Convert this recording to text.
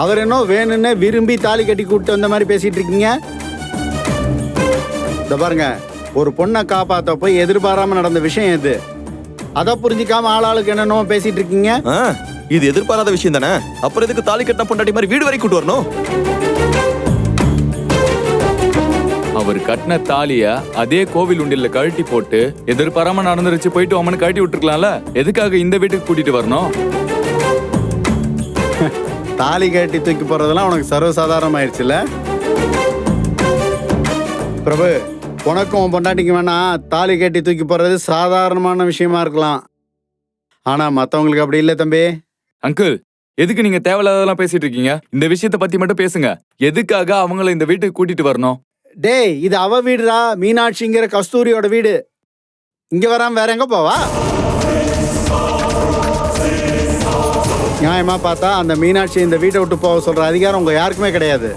அவர் என்ன வேணும்னு விரும்பி தாலி கட்டி கூப்பிட்டு வந்த மாதிரி பேசிட்டு இருக்கீங்க. இந்த பாருங்க ஒரு பொண்ணை காப்பாத்த போய் எதிர்பாராம நடந்த விஷயம் இது அதை புரிஞ்சிக்காம ஆளாளுக்கு என்னென்னமோ பேசிட்டு இருக்கீங்க. ஆ, இது எதிர்பாராத விஷயம் தானே? அப்புறம் எதுக்கு தாலி கட்டின பொண்டாட்டி மாதிரி வீடு வரைக்கும் கூட்டு வரணும்? அவர் கட்டின தாலிய அதே கோவில் உண்டியல்ல கழட்டி போட்டு எதிர்பாராம நடந்துருச்சு போயிட்டு அம்மனு கழட்டி விட்டுருக்கலாம்ல? எதுக்காக இந்த வீட்டுக்கு கூட்டிட்டு வரணும்? தாலி கட்டி தூக்கி போறதெல்லாம் உனக்கு சர்வசாதாரணம் ஆயிடுச்சுல பிரபு உனக்கும் உன் பொண்டாட்டிக்கு வேணா தாலி கட்டி தூக்கி போறது சாதாரணமான விஷயமா இருக்கலாம். ஆனா மத்தவங்களுக்கு அப்படி இல்லை தம்பி. அங்கிள் எதுக்கு நீங்க தேவையில்லாததெல்லாம் பேசிட்டு இருக்கீங்க? இந்த விஷயத்த பத்தி மட்டும் பேசுங்க. எதுக்காக அவங்கள இந்த வீட்டுக்கு கூட்டிட்டு வரணும்? டேய் இது அவ வீடுடா மீனாட்சிங்கிற கஸ்தூரியோட வீடு. இங்க வராம வேற எங்க போவா? நியாயமாக பார்த்தா அந்த மீனாட்சி இந்த வீட்டை விட்டு போக சொல்கிற அதிகாரம் உங்கள் யாருக்குமே கிடையாது.